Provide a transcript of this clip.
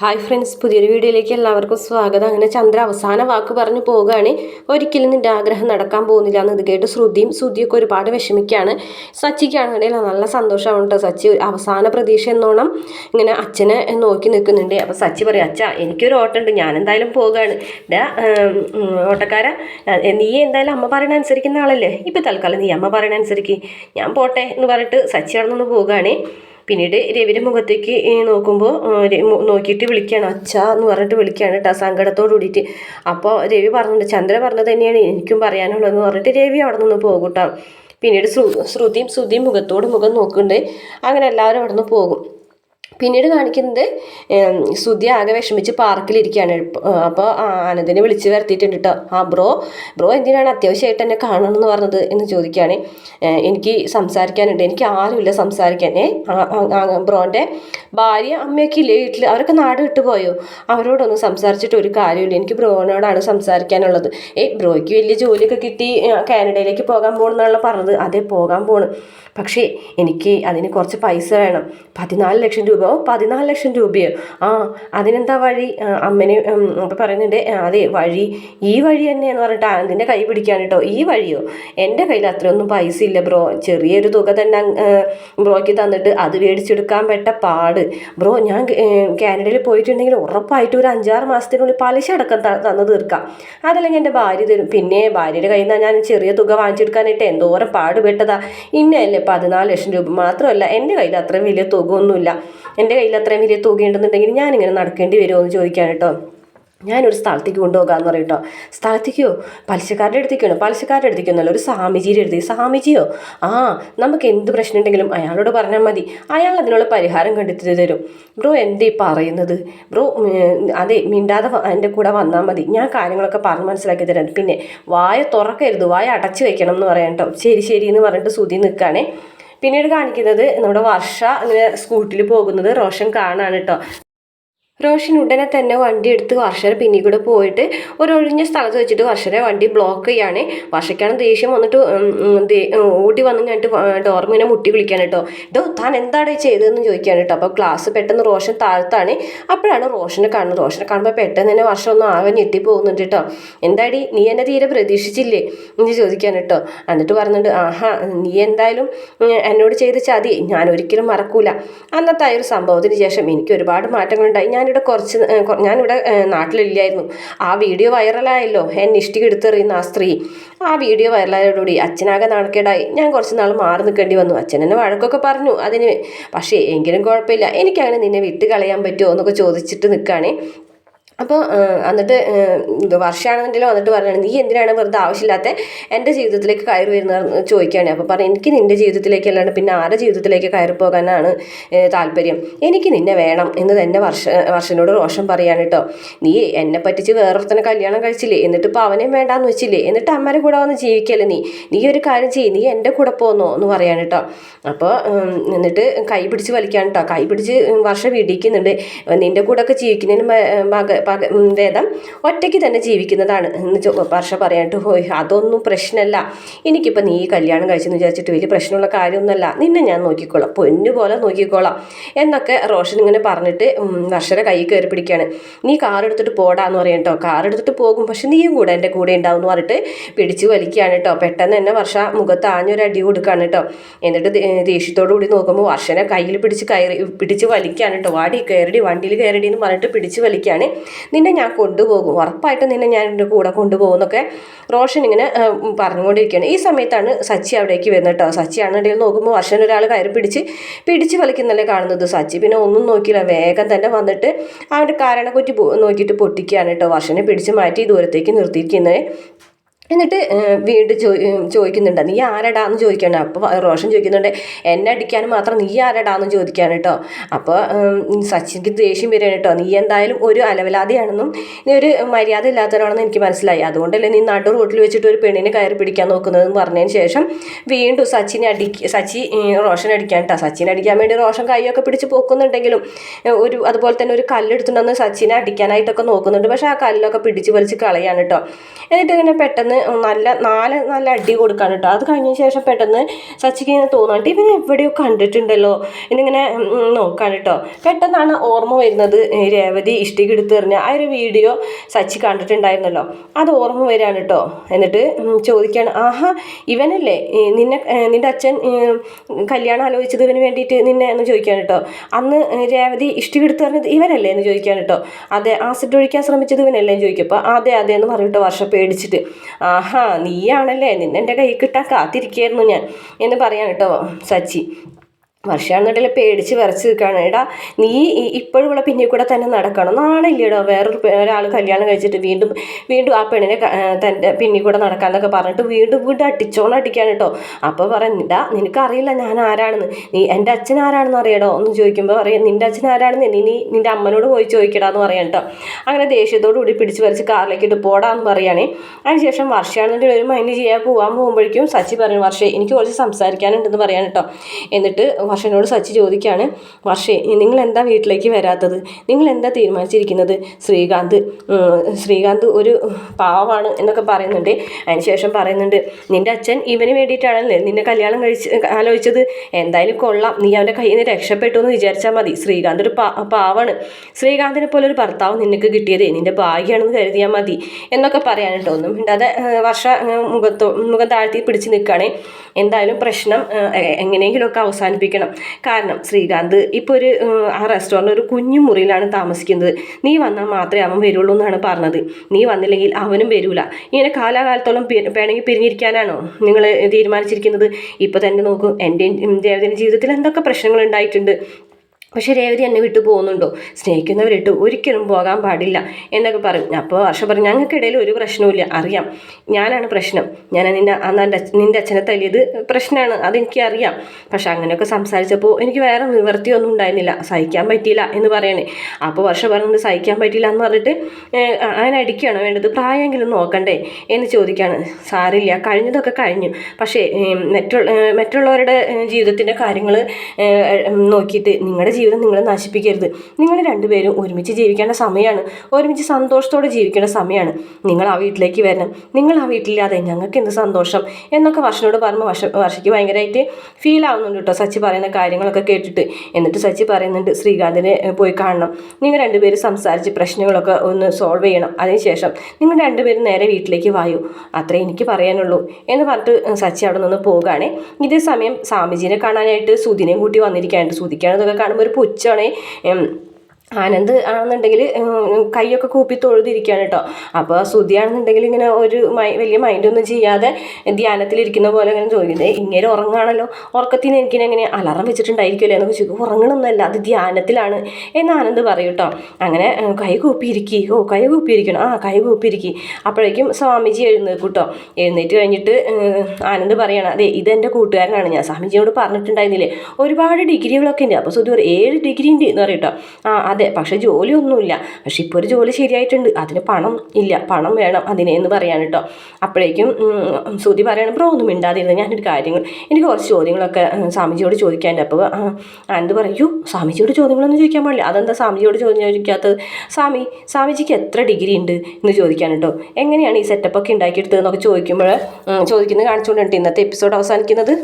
Hi friends പുതിയൊരു വീഡിയോയിലേക്ക് എല്ലാവർക്കും സ്വാഗതം. അങ്ങനെ ചന്ദ്ര അവസാന വാക്ക് പറഞ്ഞു പോവുകയാണ്. ഒരിക്കലും നിന്റെ ആഗ്രഹം നടക്കാൻ പോകുന്നില്ല എന്ന് ഇത് കേട്ട് ശ്രുതിയും ശ്രുതിയൊക്കെ ഒരുപാട് വിഷമിക്കുകയാണ്. സച്ചിക്കാണെങ്കിൽ നല്ല സന്തോഷമാണ് കേട്ടോ. സച്ചി അവസാന പ്രതീക്ഷ എന്നോണം ഇങ്ങനെ അച്ഛനെ നോക്കി നിൽക്കുന്നുണ്ട്. അപ്പോൾ സച്ചി പറയും അച്ഛാ എനിക്കൊരു ഓട്ടം ഉണ്ട്. ഞാൻ എന്തായാലും പോവുകയാണ്. ഡാ ഓട്ടക്കാര. നീ എന്തായാലും അമ്മ പറയണ അനുസരിക്കുന്ന ആളല്ലേ? ഇപ്പം തൽക്കാലം നീ അമ്മ പറയണ അനുസരിക്ക്. ഞാൻ പോട്ടെ എന്ന് പറഞ്ഞിട്ട് സച്ചി അവിടെ നിന്ന് പോവുകയാണ്. പിന്നീട് രവിയുടെ മുഖത്തേക്ക് നോക്കുമ്പോൾ നോക്കിയിട്ട് വിളിക്കുകയാണ്. അച്ഛ എന്ന് പറഞ്ഞിട്ട് വിളിക്കുകയാണ് കേട്ടോ സങ്കടത്തോട് കൂടിയിട്ട്. അപ്പോൾ രവി പറഞ്ഞിട്ട് ചന്ദ്ര പറഞ്ഞത് തന്നെയാണ് എനിക്കും പറയാനുള്ളതെന്ന് പറഞ്ഞിട്ട് രവി അവിടെ നിന്ന് പോകും പിന്നീട് ശ്രു ശ്രുതിയും ശ്രുതിയും മുഖത്തോട് മുഖം നോക്കുന്നുണ്ട്. അങ്ങനെ എല്ലാവരും അവിടെ നിന്ന് പോകും. പിന്നീട് കാണിക്കുന്നത് സുധി ആകെ വിഷമിച്ച് പാർക്കിലിരിക്കുകയാണ്. അപ്പോൾ ആനന്ദിനെ വിളിച്ച് വരുത്തിയിട്ടുണ്ട് കേട്ടോ ആ ബ്രോ ബ്രോ എന്തിനാണ് അത്യാവശ്യമായിട്ട് എന്നെ കാണണം എന്ന് പറഞ്ഞത് എന്ന് ചോദിക്കുകയാണ്. എനിക്ക് സംസാരിക്കാനുണ്ട്. എനിക്ക് ആരുമില്ല സംസാരിക്കാൻ. ബ്രോന്റെ ഭാര്യ അമ്മയൊക്കെ ഇല്ലേ വീട്ടിൽ അവരൊക്കെ നാട് വിട്ടു പോയോ? അവരോടൊന്നും സംസാരിച്ചിട്ട് ഒരു കാര്യമില്ല. എനിക്ക് ബ്രോനോടാണ് സംസാരിക്കാനുള്ളത്. ഏ ബ്രോയ്ക്ക് വലിയ ജോലിയൊക്കെ കിട്ടി കാനഡയിലേക്ക് പോകാൻ പോകണമെന്നാണല്ലോ പറഞ്ഞത്. അതേ പോകാൻ പോണ്. പക്ഷേ എനിക്ക് അതിന് കുറച്ച് പൈസ വേണം. പതിനാല് ലക്ഷം രൂപ ഓ പതിനാല് ലക്ഷം രൂപയോ? ആ അതിനെന്താ വഴി? അമ്മനെ അപ്പോൾ പറയുന്നുണ്ട് അതെ വഴി ഈ വഴി തന്നെ എന്ന് പറഞ്ഞിട്ട് അതിന്റെ കൈ പിടിക്കാൻ കേട്ടോ. ഈ വഴിയോ? എന്റെ കയ്യിൽ അത്രയൊന്നും പൈസ ഇല്ല ബ്രോ. ചെറിയൊരു തുക തന്നെ ബ്രോയ്ക്ക് തന്നിട്ട് അത് മേടിച്ചെടുക്കാൻ പെട്ട പാട്. ബ്രോ ഞാൻ കാനഡയിൽ പോയിട്ടുണ്ടെങ്കിൽ ഉറപ്പായിട്ട് ഒരു അഞ്ചാറ് മാസത്തിനുള്ളിൽ പലിശ അടക്കം തന്നു തീർക്കാം. അതല്ലെങ്കിൽ എന്റെ ഭാര്യ തരും. പിന്നെ ഭാര്യയുടെ കയ്യിൽ നിന്നാണ് ഞാൻ ചെറിയ തുക വാങ്ങിച്ചെടുക്കാനായിട്ട് എന്തോരം പാടുപെട്ടതാ. ഇന്നല്ലേ പതിനാല് ലക്ഷം രൂപ? മാത്രമല്ല എന്റെ കയ്യിൽ അത്രയും വലിയ തുക ഒന്നുമില്ല. എന്റെ കയ്യിൽ അത്രയും വലിയ തുക ഉണ്ടെന്നുണ്ടെങ്കിൽ ഞാനിങ്ങനെ നടക്കേണ്ടി വരുമോ എന്ന് ചോദിക്കാൻ കേട്ടോ. ഞാനൊരു സ്ഥലത്തേക്ക് കൊണ്ടുപോകാമെന്ന് പറയും കേട്ടോ. സ്ഥലത്തേക്കോ? പലിശക്കാരുടെ അടുത്തേക്കാണ്? പലിശക്കാരുടെ അടുത്തേക്കൊന്നല്ല ഒരു സ്വാമിജിയുടെ അടുത്ത്. സ്വാമിജിയോ? ആ നമുക്ക് എന്ത് പ്രശ്നം ഉണ്ടെങ്കിലും അയാളോട് പറഞ്ഞാൽ മതി. അയാൾ അതിനുള്ള പരിഹാരം കണ്ടെത്തി തരും. ബ്രോ എന്തേ പറയുന്നത്? ബ്രോ അതെ മിണ്ടാതെ എന്റെ കൂടെ വന്നാൽ മതി. ഞാൻ കാര്യങ്ങളൊക്കെ പറഞ്ഞ് മനസ്സിലാക്കി തരാം. പിന്നെ വായ തുറക്കരുത്. വായ അടച്ചു വെക്കണം എന്ന് പറയാം കേട്ടോ. ശരി ശരി എന്ന് പറഞ്ഞിട്ട് സുതി നിൽക്കുകയാണേ. പിന്നീട് കാണിക്കുന്നത് നമ്മുടെ വർഷ ഇങ്ങനെ സ്കൂട്ടിൽ പോകുന്നത് റോഷൻ കാണാണ് കേട്ടോ. റോഷൻ ഉടനെ തന്നെ വണ്ടി എടുത്ത് വർഷര പിന്നിൽ കൂടെ പോയിട്ട് ഒരു ഒഴിഞ്ഞ സ്ഥലത്ത് വെച്ചിട്ട് വർഷനെ വണ്ടി ബ്ലോക്ക് ചെയ്യാണ്. വർഷയ്ക്കാണ് ദേഷ്യം വന്നിട്ട് ഓടി വന്നു കഴിഞ്ഞിട്ട് ഡോർമിനെ മുട്ടി വിളിക്കാൻ കേട്ടോ. ഇതോ താൻ എന്താണ് ചെയ്തതെന്ന് ചോദിക്കാൻ കേട്ടോ. അപ്പോൾ ക്ലാസ് പെട്ടെന്ന് റോഷൻ താഴ്ത്താണ്. അപ്പോഴാണ് റോഷനെ കാണുന്നത്. റോഷനെ കാണുമ്പോൾ പെട്ടെന്ന് തന്നെ വർഷം ഒന്ന് ആകെ ഞെട്ടി പോകുന്നുണ്ട് കേട്ടോ. എന്താടി നീ എന്നെ തീരെ പ്രതീക്ഷിച്ചില്ലേ? എന്ന് ചോദിക്കാൻ കേട്ടോ. എന്നിട്ട് പറഞ്ഞിട്ട് ആഹാ നീ എന്തായാലും എന്നോട് ചെയ്ത് ചതി ഞാൻ ഒരിക്കലും മറക്കൂല. അന്നത്തെ ആ ഒരു സംഭവത്തിന് ശേഷം എനിക്ക് ഒരുപാട് മാറ്റങ്ങളുണ്ടായി. ഞാൻ ഞാനിവിടെ കുറച്ച് ഞാനിവിടെ നാട്ടിലില്ലായിരുന്നു. ആ വീഡിയോ വൈറലായല്ലോ. എന്നെ ഇഷ്ടിക എടുത്തെറിയുന്ന ആ സ്ത്രീ. ആ വീഡിയോ വൈറലായതോടുകൂടി അച്ഛനാകെ നാണക്കേടായി. ഞാൻ കുറച്ച് നാൾ മാറി നിൽക്കേണ്ടി വന്നു. അച്ഛൻ എന്നെ വഴക്കൊക്കെ പറഞ്ഞു. അതിന് പക്ഷേ എങ്കിലും കുഴപ്പമില്ല. എനിക്കങ്ങനെ നിന്നെ വിട്ട് കളയാൻ പറ്റുമോ എന്നൊക്കെ ചോദിച്ചിട്ട് നിൽക്കുകയാണേ അപ്പോൾ എന്നിട്ട് ഇത് വർഷമാണെന്നുണ്ടെങ്കിലും വന്നിട്ട് പറയുകയാണ് നീ എന്തിനാണ് വെറുതെ ആവശ്യമില്ലാത്ത എന്റെ ജീവിതത്തിലേക്ക് കയറി വരുന്ന ചോദിക്കുകയാണ്? അപ്പോൾ പറഞ്ഞു എനിക്ക് നിന്റെ ജീവിതത്തിലേക്ക് അല്ലാണ്ട് പിന്നെ ആരുടെ ജീവിതത്തിലേക്ക് കയറി പോകാനാണ് താല്പര്യം? എനിക്ക് നിന്നെ വേണം എന്ന് തന്നെ വർഷ വർഷനോട് റോഷൻ പറയാണ് കേട്ടോ നീ എന്നെ പറ്റിച്ച് വേറൊരുത്തനെ കല്യാണം കഴിച്ചില്ലേ? എന്നിട്ട് ഇപ്പോൾ അവനെയും വേണ്ടാന്ന് വെച്ചില്ലേ? എന്നിട്ട് അമ്മേരെ കൂടെ വന്ന് ജീവിക്കല്ലേ നീ? നീ ഒരു കാര്യം ചെയ്യ് നീ എന്റെ കൂടെ പോന്നോ? എന്ന് പറയാണ് കേട്ടോ അപ്പോൾ എന്നിട്ട് കൈ പിടിച്ച് വലിക്കാൻ കേട്ടോ കൈ പിടിച്ച് വർഷം വീടിക്കുന്നുണ്ട് നിന്റെ കൂടെ ഒക്കെ ജീവിക്കുന്നതിന് മക വേദം ഒറ്റയ്ക്ക് തന്നെ ജീവിക്കുന്നതാണ് എന്ന് വർഷ പറയാനിട്ട് പോയി. അതൊന്നും പ്രശ്നമല്ല എനിക്കിപ്പോൾ നീ കല്യാണം കഴിച്ചെന്ന് വിചാരിച്ചിട്ട് വലിയ പ്രശ്നമുള്ള കാര്യമൊന്നുമല്ല. നിന്നെ ഞാൻ നോക്കിക്കോളാം. പൊന്നു പോലെ നോക്കിക്കോളാം. എന്നൊക്കെ റോഷൻ ഇങ്ങനെ പറഞ്ഞിട്ട് വർഷരെ കൈ കയറി പിടിക്കുകയാണ് നീ കാർ എടുത്തിട്ട് പോടാന്ന് പറയാം കേട്ടോ കാർ എടുത്തിട്ട് പോകും. പക്ഷെ നീയും കൂടെ എന്റെ കൂടെ ഉണ്ടാവും എന്ന് പറഞ്ഞിട്ട് പിടിച്ചു വലിക്കുകയാണ് കേട്ടോ പെട്ടെന്ന് തന്നെ വർഷ മുഖത്ത് ആഞ്ഞൊരു അടി കൊടുക്കുകയാണ് കേട്ടോ എന്നിട്ട് ദേഷ്യത്തോടു കൂടി നോക്കുമ്പോൾ വർഷനെ കയ്യിൽ പിടിച്ച് കയറി പിടിച്ച് വലിക്കുകയാണ് കേട്ടോ വാടി കയറി വണ്ടിയിൽ കയറി എന്ന് പറഞ്ഞിട്ട് പിടിച്ച് വലിക്കുകയാണ്. നിന്നെ ഞാൻ കൊണ്ടുപോകും. ഉറപ്പായിട്ട് നിന്നെ ഞാൻ എന്റെ കൂടെ കൊണ്ടുപോകും എന്നൊക്കെ റോഷൻ ഇങ്ങനെ പറഞ്ഞുകൊണ്ടിരിക്കുകയാണ്. ഈ സമയത്താണ് സച്ചി അവിടേക്ക് വരുന്നത് കേട്ടോ. സച്ചി ആണെന്നുണ്ടെങ്കിൽ നോക്കുമ്പോൾ വർഷൻ ഒരാൾ കയറി പിടിച്ച് പിടിച്ച് വലിക്കുന്നല്ലേ കാണുന്നത് സച്ചി. പിന്നെ ഒന്നും നോക്കിയില്ല. വേഗം തന്നെ വന്നിട്ട് അവന്റെ കാരണക്കുറ്റി നോക്കിയിട്ട് പൊട്ടിക്കുകയാണ് കേട്ടോ. വർഷനെ പിടിച്ച് മാറ്റി ദൂരത്തേക്ക് നിർത്തിയിരിക്കുന്നത്. എന്നിട്ട് വീണ്ടും ചോ ചോദിക്കുന്നുണ്ട്. നീ ആരടാന്ന് ചോദിക്കണം. അപ്പോൾ റോഷൻ ചോദിക്കുന്നുണ്ട് എന്നെ അടിക്കാൻ മാത്രം നീ ആരടാന്ന് ചോദിക്കാണ് കേട്ടോ അപ്പോൾ സച്ചിൻക്ക് ദേഷ്യം വരികയാണ് കേട്ടോ നീ എന്തായാലും ഒരു അലവലാതിയാണെന്നും നീ ഒരു മര്യാദ ഇല്ലാത്തവരാണെന്ന് എനിക്ക് മനസ്സിലായി. അതുകൊണ്ടല്ലേ നീ നടു റോട്ടിൽ വെച്ചിട്ട് ഒരു പെണ്ണിനെ കയറി പിടിക്കാൻ നോക്കുന്നതെന്ന് പറഞ്ഞതിന് ശേഷം വീണ്ടും സച്ചിനെ അടി സച്ചി റോഷൻ അടിക്കാൻ കേട്ടോ സച്ചിനെ അടിക്കാൻ വേണ്ടി റോഷൻ കൈയൊക്കെ പിടിച്ച് പോക്കുന്നുണ്ടെങ്കിലും ഒരു അതുപോലെ തന്നെ ഒരു കല്ലെടുത്തുണ്ടെന്ന് സച്ചിനെ അടിക്കാനായിട്ടൊക്കെ നോക്കുന്നുണ്ട്. പക്ഷേ ആ കല്ലൊക്കെ പിടിച്ച് വലിച്ച് കളയാണ് കേട്ടോ എന്നിട്ട് ഇങ്ങനെ പെട്ടെന്ന് നല്ല നാല് നല്ല അടി കൊടുക്കാൻ കേട്ടോ. അത് കഴിഞ്ഞ ശേഷം പെട്ടെന്ന് സച്ചിക്ക് ഇങ്ങനെ തോന്നാണ്ട് ഇവനെ എവിടെയോ കണ്ടിട്ടുണ്ടല്ലോ. എന്നിങ്ങനെ നോക്കാൻ കേട്ടോ. പെട്ടെന്നാണ് ഓർമ്മ വരുന്നത് രേവതി ഇഷ്ടിക പറഞ്ഞ ആ ഒരു വീഡിയോ സച്ചി കണ്ടിട്ടുണ്ടായിരുന്നല്ലോ. അത് ഓർമ്മ വരാൻ കേട്ടോ. എന്നിട്ട് ചോദിക്കുകയാണ് ആഹാ ഇവനല്ലേ? നിന്നെ നിന്റെ അച്ഛൻ കല്യാണം ആലോചിച്ചത് ഇവന് വേണ്ടിയിട്ട് നിന്നെ? എന്ന് ചോദിക്കാൻ കേട്ടോ. അന്ന് രേവതി ഇഷ്ടിക പറഞ്ഞത് ഇവനല്ലേ എന്ന് ചോദിക്കാൻ കേട്ടോ. അതെ ആസിഡ് ഒഴിക്കാൻ ശ്രമിച്ചത് ഇവനല്ലേ എന്ന് ചോദിക്കും. അപ്പോൾ അതെ അതെ എന്ന് പറഞ്ഞിട്ട് വർഷം പേടിച്ചിട്ട്. ആഹാ നീയാണല്ലേ? നിന്നെ എന്റെ കൈ കിട്ടാൻ കാത്തിരിക്കുകയായിരുന്നു ഞാൻ. എന്ന് പറയാൻ കേട്ടോ സച്ചി. വർഷാണെന്നുണ്ടെങ്കിൽ പേടിച്ച് വിറച്ച് നിൽക്കുകയാണ്. എടാ നീ ഇപ്പോഴുള്ള പിന്നിൽ കൂടെ തന്നെ നടക്കണം. നാണില്ലേടോ? വേറൊരു ഒരാൾ കല്യാണം കഴിച്ചിട്ട് വീണ്ടും വീണ്ടും ആ പെണ്ണിനെ തന്റെ പിന്നിൽ കൂടെ നടക്കാന്നൊക്കെ പറഞ്ഞിട്ട് വീണ്ടും വീണ്ടും അടിച്ചോണം അടിക്കാൻ കേട്ടോ. അപ്പോൾ പറഞ്ഞിടാ നിനക്കറിയില്ല ഞാൻ ആരാണെന്ന്. നീ എന്റെ അച്ഛൻ ആരാണെന്ന് അറിയടോ? എന്ന് ചോദിക്കുമ്പോൾ പറയും നിന്റെ അച്ഛൻ ആരാണെന്ന്? നീ നീ നിന്റെ അമ്മനോട് പോയി ചോദിക്കടാ എന്ന് പറയാം കേട്ടോ. അങ്ങനെ ദേഷ്യത്തോടു കൂടി പിടിച്ച് വലിച്ച് കാറിലേക്ക് ഇട്ട് പോടാന്ന് പറയുകയാണേ അതിനുശേഷം വർഷയാണെന്നുണ്ടെങ്കിൽ ഒരു മൈൻഡ് ചെയ്യാൻ പോകാൻ പോകുമ്പോഴേക്കും സച്ചി പറയും വർഷേ എനിക്ക് കുറച്ച് സംസാരിക്കാനുണ്ടെന്ന് പറയാൻ കേട്ടോ. എന്നിട്ട് വർഷനോട് സച്ചി ചോദിക്കുകയാണ് വർഷേ നിങ്ങൾ എന്താ വീട്ടിലേക്ക് വരാത്തത്? നിങ്ങൾ എന്താ തീരുമാനിച്ചിരിക്കുന്നത്? ശ്രീകാന്ത് ശ്രീകാന്ത് ഒരു പാവമാണ് എന്നൊക്കെ പറയുന്നുണ്ട്. അതിനുശേഷം പറയുന്നുണ്ട് നിന്റെ അച്ഛൻ ഇവന് വേണ്ടിയിട്ടാണല്ലേ നിന്നെ കല്യാണം കഴിച്ച് ആലോചിച്ചത്? എന്തായാലും കൊള്ളാം. നീ അവന്റെ കയ്യിൽ നിന്ന് രക്ഷപ്പെട്ടു എന്ന് വിചാരിച്ചാൽ മതി. ശ്രീകാന്ത് ഒരു പാ പാവാണ്. ശ്രീകാന്തിനെ പോലെ ഒരു ഭർത്താവ് നിനക്ക് കിട്ടിയതേ. നിന്റെ ഭാഗ്യമാണെന്ന് കരുതിയാൽ മതി. എന്നൊക്കെ പറയാൻ കേട്ടോ ഒന്നും മിണ്ടാതെ വർഷ മുഖത്തോ മുഖം താഴ്ത്തി പിടിച്ച് നിൽക്കുകയാണേ. എന്തായാലും പ്രശ്നം എങ്ങനെയെങ്കിലുമൊക്കെ അവസാനിപ്പിക്കണം. കാരണം. ശ്രീകാന്ത് ഇപ്പോൾ ഒരു ആ റെസ്റ്റോറന്റ് ഒരു കുഞ്ഞു മുറിയിലാണ് താമസിക്കുന്നത്. നീ വന്നാൽ മാത്രമേ അവൻ വരുള്ളൂ എന്നാണ് പറഞ്ഞത്. നീ വന്നില്ലെങ്കിൽ അവനും വരൂല. ഇങ്ങനെ കാലാകാലത്തോളം വേണമെങ്കിൽ പിരിഞ്ഞിരിക്കാനാണോ നിങ്ങൾ തീരുമാനിച്ചിരിക്കുന്നത്? ഇപ്പോൾ തന്നെ നോക്കും എന്റെ ദേവതയുടെ ജീവിതത്തിൽ എന്തൊക്കെ പ്രശ്നങ്ങൾ ഉണ്ടായിട്ടുണ്ട്? പക്ഷെ രേവതി എന്നെ വിട്ടു പോകുന്നുണ്ടോ? സ്നേഹിക്കുന്നവരിട്ട് ഒരിക്കലും പോകാൻ പാടില്ല എന്നൊക്കെ പറഞ്ഞു അപ്പോൾ വർഷ പറഞ്ഞു ഞങ്ങൾക്കിടയിൽ ഒരു പ്രശ്നവുമില്ല അറിയാം. ഞാനാണ് പ്രശ്നം. ഞാൻ നിന്നെ അന്ന് എന്റെ നിന്റെ അച്ഛനെ തല്ലിയത് പ്രശ്നമാണ് അതെനിക്ക് അറിയാം. പക്ഷെ അങ്ങനെയൊക്കെ സംസാരിച്ചപ്പോൾ എനിക്ക് വേറെ നിവൃത്തിയൊന്നും ഉണ്ടായിരുന്നില്ല. സഹിക്കാൻ പറ്റിയില്ല എന്ന് പറയണേ. അപ്പോൾ വർഷ പറഞ്ഞത് സഹിക്കാൻ പറ്റിയില്ല എന്ന് പറഞ്ഞിട്ട് അതിനടിക്കുകയാണ് വേണ്ടത്. പ്രായമെങ്കിലും നോക്കണ്ടേ? എന്ന് ചോദിക്കുകയാണ്. സാരില്ല കഴിഞ്ഞതൊക്കെ കഴിഞ്ഞു. പക്ഷേ മറ്റുള്ള മറ്റുള്ളവരുടെ ജീവിതത്തിന്റെ കാര്യങ്ങൾ നോക്കിയിട്ട് നിങ്ങളുടെ ജീവിതം നിങ്ങൾ നശിപ്പിക്കരുത്. നിങ്ങൾ രണ്ടുപേരും ഒരുമിച്ച് ജീവിക്കേണ്ട സമയമാണ് ഒരുമിച്ച് സന്തോഷത്തോടെ ജീവിക്കേണ്ട സമയമാണ് നിങ്ങൾ ആ വീട്ടിലേക്ക് വരണം. നിങ്ങൾ ആ വീട്ടിലില്ലാതെ ഞങ്ങൾക്ക് എന്ത് സന്തോഷം? എന്നൊക്കെ വർഷനോട് പറയുമ്പോൾ വർഷ വർഷയ്ക്ക് ഭയങ്കരമായിട്ട് ഫീൽ ആവുന്നുണ്ട് കേട്ടോ സച്ചി പറയുന്ന കാര്യങ്ങളൊക്കെ കേട്ടിട്ട്. എന്നിട്ട് സച്ചി പറയുന്നുണ്ട് ശ്രീകാന്തിനെ പോയി കാണണം. നിങ്ങൾ രണ്ടുപേരും സംസാരിച്ച് പ്രശ്നങ്ങളൊക്കെ ഒന്ന് സോൾവ് ചെയ്യണം. അതിനുശേഷം നിങ്ങൾ രണ്ടുപേരും നേരെ വീട്ടിലേക്ക് വായു? അത്രേ എനിക്ക് പറയാനുള്ളൂ എന്ന് പറഞ്ഞിട്ട് സച്ചി അവിടെ നിന്ന് പോകുകയാണേ ഇതേ സമയം സ്വാമിജീനെ കാണാനായിട്ട് സുധിനെയും കൂട്ടി വന്നിരിക്കാനുണ്ട്. സുധിക്കാണ് ഇതൊക്കെ കാണുമ്പോൾ ഒരു പുച്ഛമാണേ ഉം, ആനന്ദ് ആണെന്നുണ്ടെങ്കിൽ കൈയൊക്കെ കൂപ്പി തൊഴുതിരിക്കുകയാണ് കേട്ടോ അപ്പോൾ ശ്രുതിയാണെന്നുണ്ടെങ്കിൽ ഇങ്ങനെ ഒരു മൈ വലിയ മൈൻഡൊന്നും ചെയ്യാതെ ധ്യാനത്തിലിരിക്കുന്ന പോലെ ഇങ്ങനെ ചോദിക്കുന്നത് ഇങ്ങനെ ഉറങ്ങാണല്ലോ. ഉറക്കത്തിന് എനിക്കിനെ എങ്ങനെ അലാറം വെച്ചിട്ടുണ്ടായിരിക്കുമല്ലോ എന്ന് ചോദിക്കും. ഉറങ്ങണമെന്നല്ല അത് ധ്യാനത്തിലാണ് എന്ന് ആനന്ദ് പറയും കേട്ടോ അങ്ങനെ കൈ കൂപ്പിയിരിക്കി. ഓ കൈ കൂപ്പിയിരിക്കണം. ആ കൈ കൂപ്പിയിരിക്കി. അപ്പോഴേക്കും സ്വാമിജി എഴുന്നേൽക്കും കേട്ടോ എഴുന്നേറ്റ് കഴിഞ്ഞിട്ട് ആനന്ദ് പറയണം അതെ ഇതെന്റെ കൂട്ടുകാരനാണ്. ഞാൻ സ്വാമിജിയോട് പറഞ്ഞിട്ടുണ്ടായിരുന്നില്ലേ? ഒരുപാട് ഡിഗ്രികളൊക്കെ ഉണ്ട്. അപ്പോൾ സുധി ഒരു ഏഴ് ഡിഗ്രി ഉണ്ട് എന്ന് പറയും കേട്ടോ ആ അതെ പക്ഷേ ജോലിയൊന്നുമില്ല. പക്ഷെ ഇപ്പോൾ ഒരു ജോലി ശരിയായിട്ടുണ്ട്. അതിന് പണം ഇല്ല. പണം വേണം അതിനെ എന്ന് പറയാൻ കേട്ടോ. അപ്പോഴേക്കും ശ്രുതി പറയണം ബ്രോ ഒന്നും മിണ്ടാതിരുന്നു. ഞാനൊരു കാര്യങ്ങൾ എനിക്ക് കുറച്ച് ചോദ്യങ്ങളൊക്കെ സ്വാമിജിയോട് ചോദിക്കാനുണ്ട്. അപ്പോൾ ആനന്ദ് പറയൂ സ്വാമിജിയോട് ചോദ്യങ്ങളൊന്നും ചോദിക്കാൻ പാടില്ല. അതെന്താ സ്വാമിജിയോട് ചോദ്യം ചോദിക്കാത്തത്? സ്വാമി സ്വാമിജിക്ക് എത്ര ഡിഗ്രി ഉണ്ട്? എന്ന് ചോദിക്കാൻ കേട്ടോ. എങ്ങനെയാണ് ഈ സെറ്റപ്പൊക്കെ ഉണ്ടാക്കിയെടുത്തതെന്നൊക്കെ ചോദിക്കുമ്പോൾ ചോദിക്കുന്നത് കാണിച്ചുകൊണ്ടിട്ട് ഇന്നത്തെ എപ്പിസോഡ് അവസാനിക്കുന്നത്?